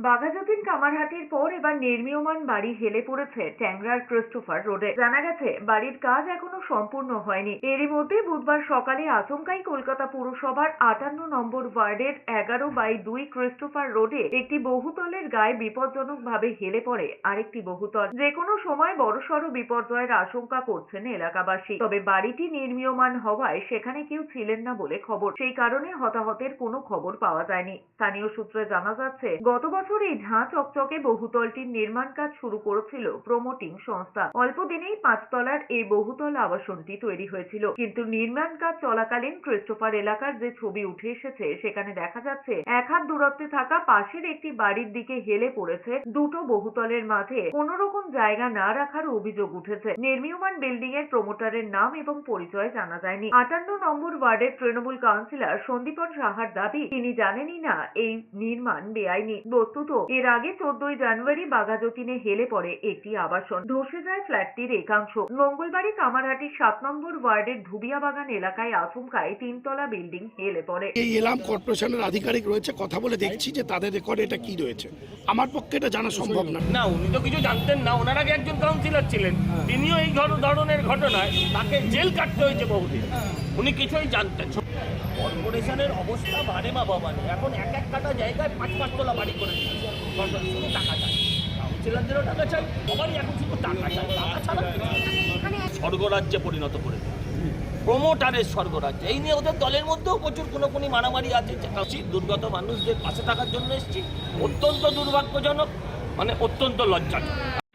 বাঘাযতীন কামারহাটির পর এবার নির্মীয়মান বাড়ি হেলে পড়েছে ট্যাংরার ক্রিস্টোফার রোডে। জানা গেছে, বাড়ির কাজ এখনও সম্পূর্ণ হয়নি। এরই মধ্যে বুধবার সকালে আচমকাই কলকাতা পুরসভার আটান্ন নম্বর ওয়ার্ডের এগারো বাই দুই ক্রিস্টোফার রোডে একটি বহুতলের গায়ে বিপজ্জনকভাবে হেলে পড়ে আরেকটি বহুতল। যে কোনো সময় বড়সড় বিপর্যয়ের আশঙ্কা করছেন এলাকাবাসী। তবে বাড়িটি নির্মীয়মান হওয়ায় সেখানে কেউ ছিলেন না বলে খবর। সেই কারণে হতাহতের কোনো খবর পাওয়া যায়নি। স্থানীয় সূত্রে জানা যাচ্ছে, গত বছর এই ঝাঁ চকচকে বহুতলটির নির্মাণ কাজ শুরু করেছিল প্রমোটিং সংস্থা। অল্প দিনেই পাঁচতলার এই বহুতল আবাসনটি তৈরি হয়েছিল। কিন্তু নির্মাণ কাজ চলাকালীন ক্রিস্টোফার এলাকার যে ছবি উঠে এসেছে, সেখানে দেখা যাচ্ছে এক হাত দূরত্বে থাকা পাশের একটি বাড়ির দিকে হেলে পড়েছে দুটো বহুতলের মাঝে। কোন রকম জায়গা না রাখার অভিযোগ উঠেছে। নির্মীয়মান বিল্ডিং এর প্রমোটারের নাম এবং পরিচয় জানা যায়নি। আটান্ন নম্বর ওয়ার্ডের তৃণমূল কাউন্সিলর সন্দীপন সাহার দাবি, তিনি জানেনই না, এই নির্মাণ বেআইনি। বস্তুত এর আগে চোদ্দই জানুয়ারি বাঘাযতীনে হেলে পড়ে একটি আবাসন। ধসে যায় ফ্ল্যাটটির একাংশ। মঙ্গলবারই কামারহাটির সাত নম্বর ওয়ার্ডের ধুবিয়া বাগান এলাকায় আচমকায় তিনতলা বিল্ডিং হেলে পড়ে। এই এলাম কর্পোরেশনের আধিকারিক রয়েছে কথা বলে দেখছি যে তাদের রেকর্ডে এটা কি রয়েছে। আমার পক্ষে এটা জানা সম্ভব না। না উনি তো কিছু জানতেন না। ওনার আগে একজন কাউন্সিলর ছিলেন। তিনিও এই ধর- ধরনের ঘটনায় তাকে জেল কাটতে হয়েছে বহুদিন। উনি কিছুই জানতেন কর্পোরেশনের অবস্থা ভারে মা বাবানি। এখন এক এক কাটা জায়গায় পাঁচ পাঁচ তলা বাড়ি করে স্বর্গরাজ্যে পরিণত করে। প্রমোটারের স্বর্গরাজ্য। এই নিয়ে ওদের দলের মধ্যেও প্রচুর কোনো কোনো মারামারি আছে। দুর্গত মানুষদের পাশে থাকার জন্য এসছি। অত্যন্ত দুর্ভাগ্যজনক মানে অত্যন্ত লজ্জাজনক।